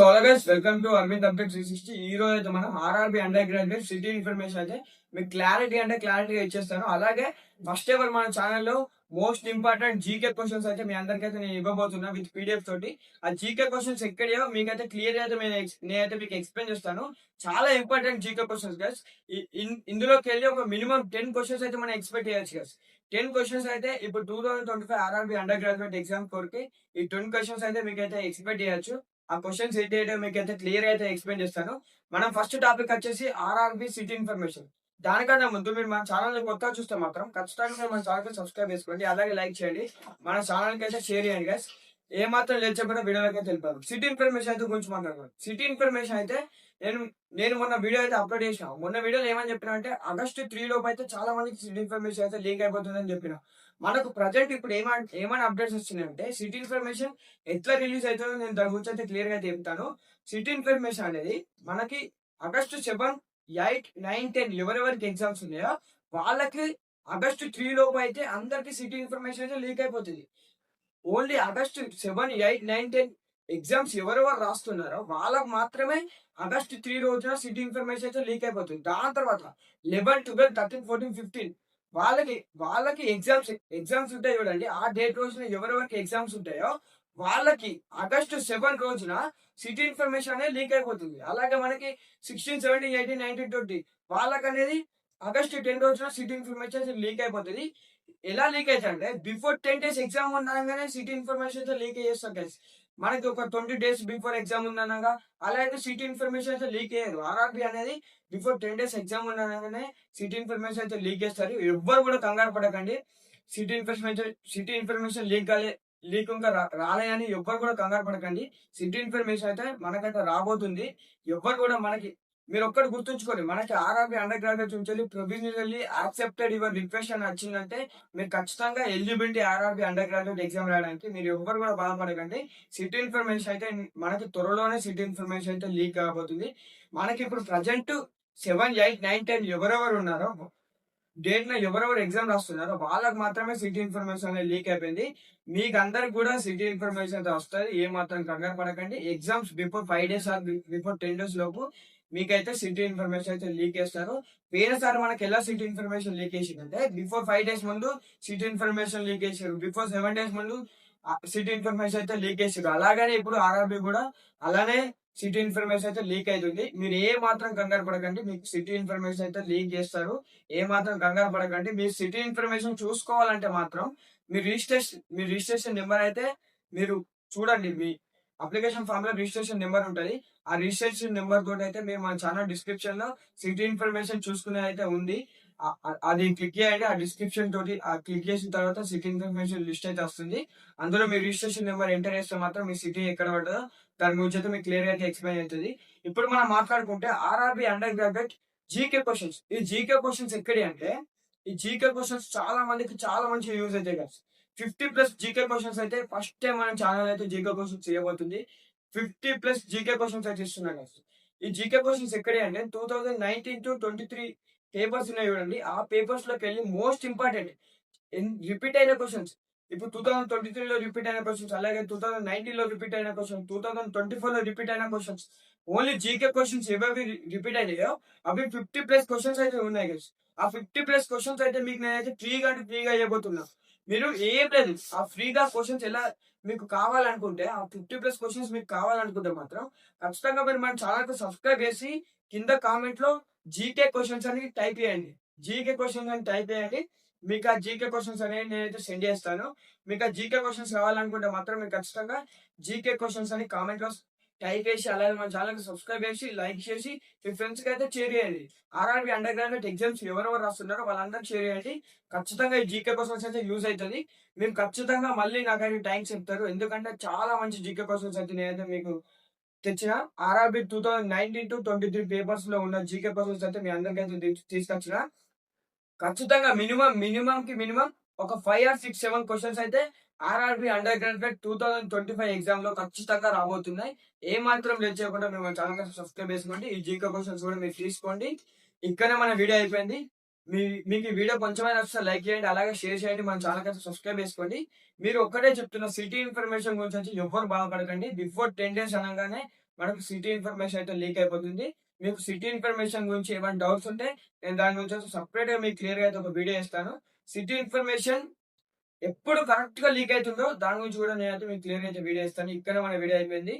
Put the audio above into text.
So guys welcome to Arvind update three sixty ఈ రోజు అయితే మనం RRB under graduate city information అయితే మీకు క్లారిటీ అంటే క్లారిటీగా ఇచ్చేస్తాను. అలాగే ఫస్ట్ ఎవర్ మన ఛానల్లో మోస్ట్ ఇంపార్టెంట్ జీకే క్వశ్చన్స్ అయితే మీ అందరికైతే నేను ఇవ్వబోతున్నా విత్ పీడిఎఫ్ తోటి. ఆ జీకే క్వశ్చన్స్ ఎక్కడో మీకైతే క్లియర్ అయితే నేను నేనైతే మీకు ఎక్స్ప్లెయిన్ చేస్తాను. చాలా ఇంపార్టెంట్ జీకే క్వశ్చన్స్ గైస్ ఇందులోకి వెళ్ళి ఒక మినిమం టెన్ క్వశ్చన్స్ అయితే మనం ఎక్స్పెక్ట్ చేయొచ్చు గైస్ టెన్ క్వశ్చన్స్ అయితే ఇప్పుడు two thousand twenty five RRB under graduate exam కోరికి ఈ టెన్ క్వశ్చన్స్ అయితే మీకు అయితే ఎక్స్పెక్ట్ చేయొచ్చు. ఆ క్వశ్చన్స్ ఏంటి మీకు అయితే క్లియర్ అయితే ఎక్స్ప్లెయిన్ చేస్తాను. మనం ఫస్ట్ టాపిక్ వచ్చేసి ఆర్ఆర్బి సిటీ ఇన్ఫర్మేషన్ దానికన్నా ముందు మీరు మన ఛానల్ కొత్తగా చూస్తే మాత్రం ఖచ్చితంగా మీరు మన ఛానల్ సబ్స్క్రైబ్ చేసుకోండి అలాగే లైక్ చేయండి. మన ఛానల్కి అయితే షేర్ చేయండి గైస్ ఏ మాత్రం లేదు చెప్పిన వీడియోలకి తెలిపారు సిటీ ఇన్ఫర్మేషన్ అయితే గురించి మాట్లాడుకోండి సిటీ ఇన్ఫర్మేషన్ అయితే నేను నేను మొన్న వీడియో అయితే అప్లోడ్ చేసిన. మొన్న వీడియోలో ఏమని చెప్పిన అంటే ఆగస్టు త్రీ లోపు అయితే చాలా మందికి సిటీ ఇన్ఫర్మేషన్ అయితే లీక్ అయిపోతుందని చెప్పిన. మనకు ప్రజెంట్ ఇప్పుడు ఏమ ఏమైనా అప్డేట్స్ వచ్చినాయంటే సిటీ ఇన్ఫర్మేషన్ ఎట్లా రిలీజ్ అవుతుందో నేను దాని గురించి అయితే క్లియర్గా అయితే చెప్తాను. సిటీ ఇన్ఫర్మేషన్ అనేది మనకి August seven eight nine ten ఎవరెవరికి ఎగ్జామ్స్ ఉన్నాయో వాళ్ళకి ఆగస్టు త్రీ లోపు అయితే అందరికి సిటీ ఇన్ఫర్మేషన్ అయితే లీక్ అయిపోతుంది. Only August seven eight nine ten exams ఎవరెవరు రాస్తున్నారో వాళ్ళకు మాత్రమే ఆగస్ట్ త్రీ రోజున సిటీ ఇన్ఫర్మేషన్ అయితే లీక్ అయిపోతుంది. దాని తర్వాత eleven twelve thirteen fourteen fifteen వాళ్ళకి వాళ్ళకి ఎగ్జామ్స్ ఎగ్జామ్స్ ఉంటాయి చూడండి. ఆ డేట్ రోజున ఎవరెవరికి ఎగ్జామ్స్ ఉంటాయో వాళ్ళకి ఆగస్టు సెవెన్ రోజున సిటీ ఇన్ఫర్మేషన్ అనేది లీక్ అయిపోతుంది. అలాగే మనకి sixteen seventeen eighteen nineteen twenty వాళ్ళకి అనేది ఆగస్టు టెన్ రోజున సిటీ ఇన్ఫర్మేషన్ లీక్ అయిపోతుంది. ఎలా లీక్ అంటే బిఫోర్ టెన్ డేస్ ఎగ్జామ్ ఉండగానే సిటీ ఇన్ఫర్మేషన్తో లీక్ చేస్తాం గైస్ మనకి ఒక ట్వంటీ డేస్ బిఫోర్ ఎగ్జామ్ ఉందనగా అలా అయితే సిటీ ఇన్ఫర్మేషన్ అయితే లీక్ అయ్యారు ఆర్ఆర్బి అనేది బిఫోర్ టెన్ డేస్ ఎగ్జామ్ ఉండగానే సిటీ ఇన్ఫర్మేషన్ అయితే లీక్ చేస్తారు. ఎవ్వరు కూడా కంగారు పడకండి. City information city information leak కాలే లీక్ ఇంకా రా- రాలేదని ఎవ్వరు కూడా కంగారు పడకండి. సిటీ ఇన్ఫర్మేషన్ అయితే మనకైతే రాబోతుంది. ఎవ్వరు కూడా మనకి మీరు ఒక్కటి గుర్తుంచుకోండి మనకి ఆర్ఆర్బి అండర్ గ్రాడ్యుయేట్ నుంచి ప్రొవిజనల్లీ యాక్సెప్టెడ్ యువర్ రిక్వెస్ట్ అని వచ్చిందంటే మీరు ఖచ్చితంగా eligibility RRB under graduate exam రాయడానికి మీరు ఎవ్వరు కూడా బాధపడకండి. సిటీ ఇన్ఫర్మేషన్ అయితే మనకి త్వరలోనే సిటీ ఇన్ఫర్మేషన్ అయితే లీక్ కాబోతుంది. మనకి ఇప్పుడు present seven eight nine ten ఎవరెవరు ఉన్నారో డేట్ న ఎవరెవరు ఎగ్జామ్ రాస్తున్నారో వాళ్ళకి మాత్రమే సిటీ ఇన్ఫర్మేషన్ అనేది లీక్ అయిపోయింది. మీకు అందరికి కూడా సిటీ ఇన్ఫర్మేషన్ అయితే వస్తుంది. ఏ మాత్రం కంగారు పడకండి. Exams before five days or before ten days లోపు మీకైతే సిటీ ఇన్ఫర్మేషన్ అయితే లీక్ చేస్తారు. సార్ మనకి ఎలా సిటీ ఇన్ఫర్మేషన్ లీక్ చేసిందంటే బిఫోర్ ఫైవ్ డేస్ ముందు సిటీ ఇన్ఫర్మేషన్ లీక్ చేశారు. బిఫోర్ సెవెన్ డేస్ ముందు సిటీ ఇన్ఫర్మేషన్ అయితే లీక్ చేసారు అలాగనే ఇప్పుడు ఆర్ఆర్బి కూడా అలానే సిటీ ఇన్ఫర్మేషన్ అయితే లీక్ అవుతుంది మీరు ఏ మాత్రం కంగారు పడకండి మీకు సిటీ ఇన్ఫర్మేషన్ అయితే లీక్ చేస్తారు. ఏ మాత్రం కంగారు పడకండి. మీరు సిటీ ఇన్ఫర్మేషన్ చూసుకోవాలంటే మాత్రం మీ రిజిస్ట్రేషన్ మీ రిజిస్ట్రేషన్ నెంబర్ అయితే మీరు చూడండి. మీ అప్లికేషన్ ఫామ్లో రిజిస్ట్రేషన్ నెంబర్ ఉంటుంది. ఆ రిజిస్ట్రేషన్ నెంబర్ తోటి అయితే మేము మన ఛానల్ డిస్క్రిప్షన్లో సిటీ ఇన్ఫర్మేషన్ చూసుకునే అయితే ఉంది. అది క్లిక్ చేయండి. ఆ డిస్క్రిప్షన్ తోటి ఆ క్లిక్ చేసిన తర్వాత సిటీ ఇన్ఫర్మేషన్ లిస్ట్ అయితే వస్తుంది. అందులో మీ రిజిస్ట్రేషన్ నెంబర్ ఎంటర్ చేస్తే మాత్రం మీ సిటీ ఎక్కడ పడుతుందో దాని గురించి అయితే మీకు క్లియర్ అయితే ఎక్స్ప్లెయిన్ అవుతుంది. ఇప్పుడు మనం మాట్లాడుకుంటే RRB under graduate GK questions. ఈ జీకే క్వశ్చన్స్ ఎక్కడి అంటే ఈ జీకే క్వశ్చన్స్ చాలా మందికి చాలా మంచి యూజ్ అవుతాయి కదా ఫిఫ్టీ ప్లస్ జీకే క్వశ్చన్స్ అయితే ఫస్ట్ టైం మన ఛానల్ అయితే జీకే క్వశ్చన్స్ చేయబోతుంది. ఫిఫ్టీ ప్లస్ జీకే క్వశ్చన్స్ అయితే ఇస్తున్నాం guys. ఈ జీకే క్వశ్చన్స్ ఎక్కడే అంటే two thousand nineteen to twenty three papers ఉన్నాయి చూడండి. ఆ పేపర్స్లోకి వెళ్ళి మోస్ట్ ఇంపార్టెంట్ రిపీట్ అయిన క్వశ్చన్స్ ఇప్పుడు టూ థౌసండ్ ట్వంటీ త్రీలో రిపీట్ అయిన క్వశ్చన్స్ అలాగే టూ థౌసండ్ నైన్టీన్లో రిపీట్ అయిన క్వశ్చన్స్ టూ థౌసండ్ ట్వంటీ ఫోర్లో రిపీట్ అయిన క్వశ్చన్స్ ఓన్లీ జీకే క్వశ్చన్స్ ఏవేవి రిపీట్ అయినాయో అవి ఫిఫ్టీ ప్లస్ క్వశ్చన్స్ అయితే ఉన్నాయి గైస్ ఆ ఫిఫ్టీ ప్లస్ క్వశ్చన్స్ అయితే మీకు నేనైతే ఫ్రీగా అంటే ఫ్రీగా ఇవ్వబోతున్నా. మీరు ఏం లేదు. ఆ ఫ్రీగా క్వశ్చన్స్ ఎలా మీకు కావాలనుకుంటే ఆ ఫిఫ్టీ ప్లస్ క్వశ్చన్స్ మీకు కావాలనుకుంటే మాత్రం ఖచ్చితంగా మీరు మన ఛానల్కు సబ్స్క్రైబ్ చేసి కింద కామెంట్లో జీకే క్వశ్చన్స్ అని టైప్ చేయండి. జీకే క్వశ్చన్స్ అని టైప్ చేయండి. మీకు ఆ జీకే క్వశ్చన్స్ అనేవి నేనైతే సెండ్ చేస్తాను. మీకు ఆ జీకే క్వశ్చన్స్ కావాలనుకుంటే మాత్రం మీరు ఖచ్చితంగా జీకే క్వశ్చన్స్ అని కామెంట్లో టైప్ చేసి అలాగే మన ఛానల్కి సబ్స్క్రైబ్ చేసి లైక్ చేసి మీ ఫ్రెండ్స్కి అయితే షేర్ చేయండి. ఆర్ఆర్బి అండర్ గ్రాడ్యుయేట్ ఎగ్జామ్స్ ఎవరెవరు రాస్తున్నారో వాళ్ళందరూ షేర్ చేయండి. ఖచ్చితంగా ఈ జీకే క్వశ్చన్స్ అయితే యూజ్ అవుతుంది. మీరు ఖచ్చితంగా మళ్ళీ నాకైతే థ్యాంక్స్ చెప్తారు. ఎందుకంటే చాలా మంచి జీకే క్వశ్చన్స్ అయితే నేనైతే మీకు తెచ్చిన. RRB two thousand nineteen to twenty three పేపర్స్లో ఉన్న జీకే క్వశ్చన్స్ అయితే మీ అందరికీ అయితే తీసుకొచ్చిన. ఖచ్చితంగా మినిమం మినిమం కి మినిమం ఒక five or six seven questions అయితే RRB under graduate two thousand twenty five ఎగ్జామ్లో ఖచ్చితంగా రాబోతున్నాయి. ఏ మాత్రం లేట్ చేయకుండా మేము ఛానల్ సబ్స్క్రైబ్ చేసుకోండి. ఈ జీకే క్వశ్చన్స్ కూడా మీరు తీసుకోండి. ఇక్కడనే మన వీడియో అయిపోయింది. మీ మీకు ఈ వీడియో కొంచెమైనా వస్తే లైక్ చేయండి. అలాగే షేర్ చేయండి. మన ఛానల్ కనుక సబ్స్క్రైబ్ చేసుకోండి. మీరు ఒక్కటే చెప్తున్న సిటీ ఇన్ఫర్మేషన్ గురించి ఎవ్వరు ఎవరు బాధపడకండి. బిఫోర్ టెన్ డేస్ అనగానే మనకు సిటీ ఇన్ఫర్మేషన్ అయితే లీక్ అయిపోతుంది. మీకు సిటీ ఇన్ఫర్మేషన్ గురించి ఏమైనా డౌట్స్ ఉంటే నేను దాని గురించి సపరేట్గా మీకు క్లియర్గా అయితే ఒక వీడియో ఇస్తాను. సిటీ ఇన్ఫర్మేషన్ ఎప్పుడు కరెక్ట్గా లీక్ అవుతుందో దాని గురించి కూడా నేను అయితే మీకు క్లియర్ అయితే వీడియో ఇస్తాను. ఇక్కడ మన వీడియో అయిపోయింది.